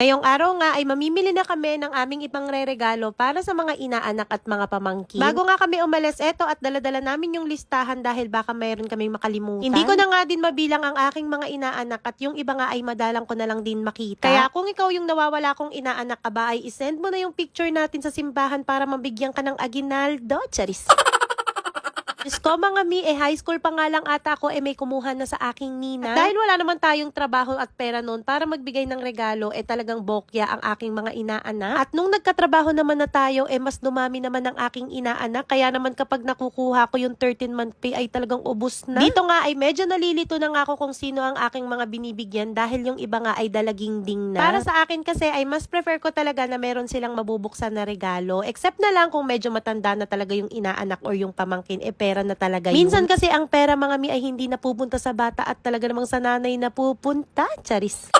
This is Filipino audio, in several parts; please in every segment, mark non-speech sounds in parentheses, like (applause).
Ngayong araw nga ay mamimili na kami ng aming ibang re-regalo para sa mga inaanak at mga pamangkin. Bago nga kami umalis eto at daladala namin yung listahan dahil baka mayroon kaming makalimutan. Hindi ko na nga din mabilang ang aking mga inaanak at yung iba nga ay madalang ko na lang din makita. Kaya kung ikaw yung nawawala kong inaanak ka ba ay isend mo na yung picture natin sa simbahan para mabigyan ka ng aginaldo. Charis. (laughs) Diyos ko mga mi, eh high school pa nga lang ata ako, eh may kumuha na sa aking nina. At dahil wala naman tayong trabaho at pera noon para magbigay ng regalo, eh talagang bokya ang aking mga inaanak. At nung nagkatrabaho naman na tayo, eh mas dumami naman ang aking inaanak. Kaya naman kapag nakukuha ko yung 13 month pay ay talagang ubos na. Dito nga ay medyo nalilito na nga ako kung sino ang aking mga binibigyan dahil yung iba nga ay dalaging ding na. Para sa akin kasi ay mas prefer ko talaga na meron silang mabubuksan na regalo. Except na lang kung medyo matanda na talaga yung inaanak or yung pamangkin, eh pera na talaga yun. Minsan kasi ang pera mga mi ay hindi napupunta sa bata at talaga namang sa nanay napupunta. Charis.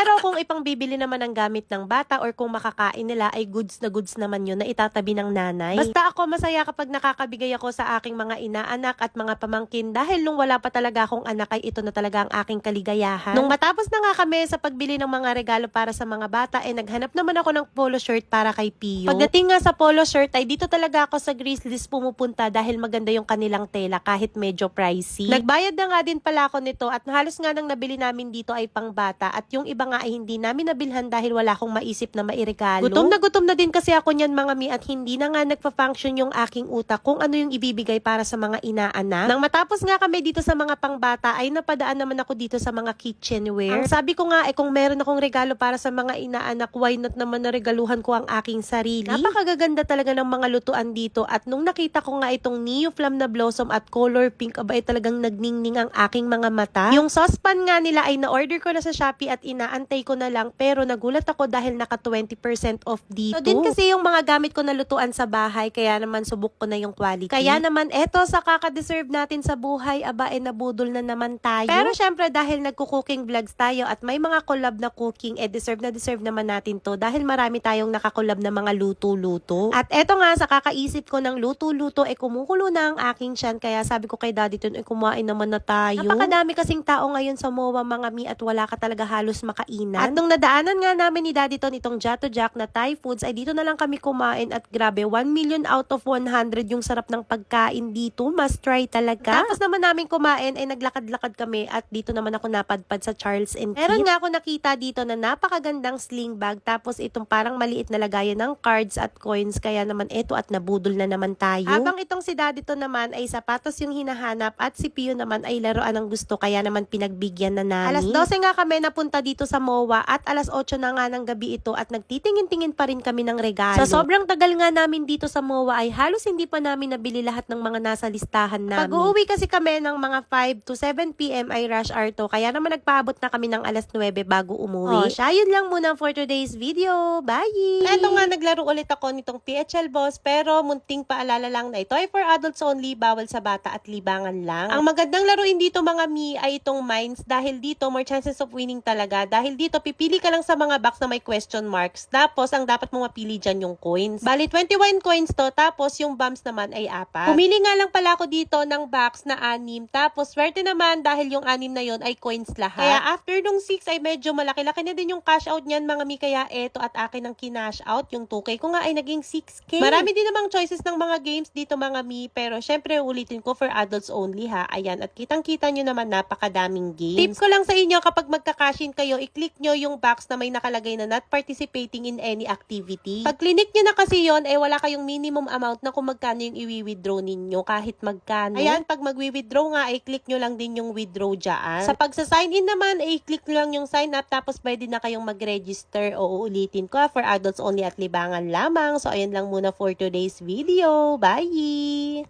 Pero kung ipang bibili naman ng gamit ng bata or kung makakain nila ay goods na goods naman yun na itatabi ng nanay. Basta ako masaya kapag nakakabigay ako sa aking mga inaanak at mga pamangkin dahil nung wala pa talaga akong anak ay ito na talaga ang aking kaligayahan. Nung matapos na nga kami sa pagbili ng mga regalo para sa mga bata ay naghanap naman ako ng polo shirt para kay Pio. Pagdating nga sa polo shirt ay dito talaga ako sa Grizzlies pumupunta dahil maganda yung kanilang tela kahit medyo pricey. Nagbayad na nga din pala ako nito at halos nga nang nabili namin dito ay pang bata at yung iba nga ay hindi namin nabilhan dahil wala akong maisip na mairegalo. Gutom na gutom na din kasi ako niyan mga mi at hindi na nga nagpa-function yung aking utak kung ano yung ibibigay para sa mga inaanak. Nang matapos nga kami dito sa mga pangbata ay napadaan naman ako dito sa mga kitchenware. Ang sabi ko nga eh kung meron akong regalo para sa mga inaanak, why not naman na regaluhan ko ang aking sarili? Napakagaganda talaga ng mga lutuan dito at nung nakita ko nga itong Neo Flam na blossom at color pink, aba ay talagang nagningning ang aking mga mata. Yung saucepan nga nila ay na-order ko na sa Shopee at inaantay ko na lang pero nagulat ako dahil naka 20% off dito. So din kasi yung mga gamit ko na lutuan sa bahay kaya naman subok ko na yung quality. Kaya naman eto sa kaka-deserve natin sa buhay, aba eh nabudol na naman tayo. Pero syempre dahil nagko-cooking vlogs tayo at may mga collab na cooking, eh deserve na deserve naman natin to dahil marami tayong nakakollab na mga luto-luto. At eto nga sa kakaisip ko ng luto-luto, eh kumukulo na ang aking tiyan kaya sabi ko kay daddy tun, eh kumain naman na tayo. Napakadami kasing tao ngayon sa MOA mga mi at wala ka talaga halos makainan. At nung nadaanan nga namin ni daddy ton itong Jato Jack na Thai foods, ay dito na lang kami kumain at grabe, 1 million out of 100 yung sarap ng pagkain dito. Must try talaga. Tapos naman namin kumain ay naglakad-lakad kami at dito naman ako napadpad sa Charles and Keith. Meron nga ako nakita dito na napakagandang sling bag tapos itong parang maliit na lagayan ng cards at coins kaya naman ito at nabudol na naman tayo. Habang itong si daddy to naman ay sapatos yung hinahanap at si Pio naman ay laruan ng gusto kaya naman pinagbigyan na namin. Alas 12 nga kami napunta dito sa MOA at alas 8 na nga ng gabi ito at nagtitingin-tingin pa rin kami ng regalo. Sa sobrang tagal nga namin dito sa MOA ay halos hindi pa namin nabili lahat ng mga nasa listahan namin. Pag uuwi kasi kami ng mga 5 to 7 p.m. ay rush hour to kaya naman nagpaabot na kami ng alas 9 bago umuwi. Oh, siya yun lang muna for today's video. Bye! Eto nga naglaro ulit ako nitong PHL Boss pero munting paalala lang na ito ay for adults only, bawal sa bata at libangan lang. Ang magandang laruin dito mga mi ay itong mines dahil dito more chances of winning talaga dahil dito pipili ka lang sa mga box na may question marks tapos ang dapat mo mapili dyan yung coins. Bali 21 coins to tapos yung bumps naman ay apat. Pumili nga lang pala ako dito ng box na anim tapos swerte naman dahil yung anim na yon ay coins lahat. Kaya after nung 6 ay medyo malaki-laki na din yung cash out niyan mga mi kaya eto at akin ang kinash out yung 2K ko nga ay naging 6K. Marami din namang choices ng mga games dito mga mi pero syempre ulitin ko for adults only ha. Ayan at kitang-kita nyo naman napakadaming games. Tip ko lang sa inyo kapag magka-cashin kayo i-click nyo yung box na may nakalagay na not participating in any activity. Pag clinic nyo na kasi yon eh wala kayong minimum amount na kung magkano yung i-withdraw ninyo kahit magkano. Ayan, pag mag-withdraw nga, ay click nyo lang din yung withdraw dyan. Sa pagsa-sign in naman, ay click nyo lang yung sign up tapos pwede na kayong mag-register o uulitin ko ah, for adults only at libangan lamang. So, ayan lang muna for today's video. Bye!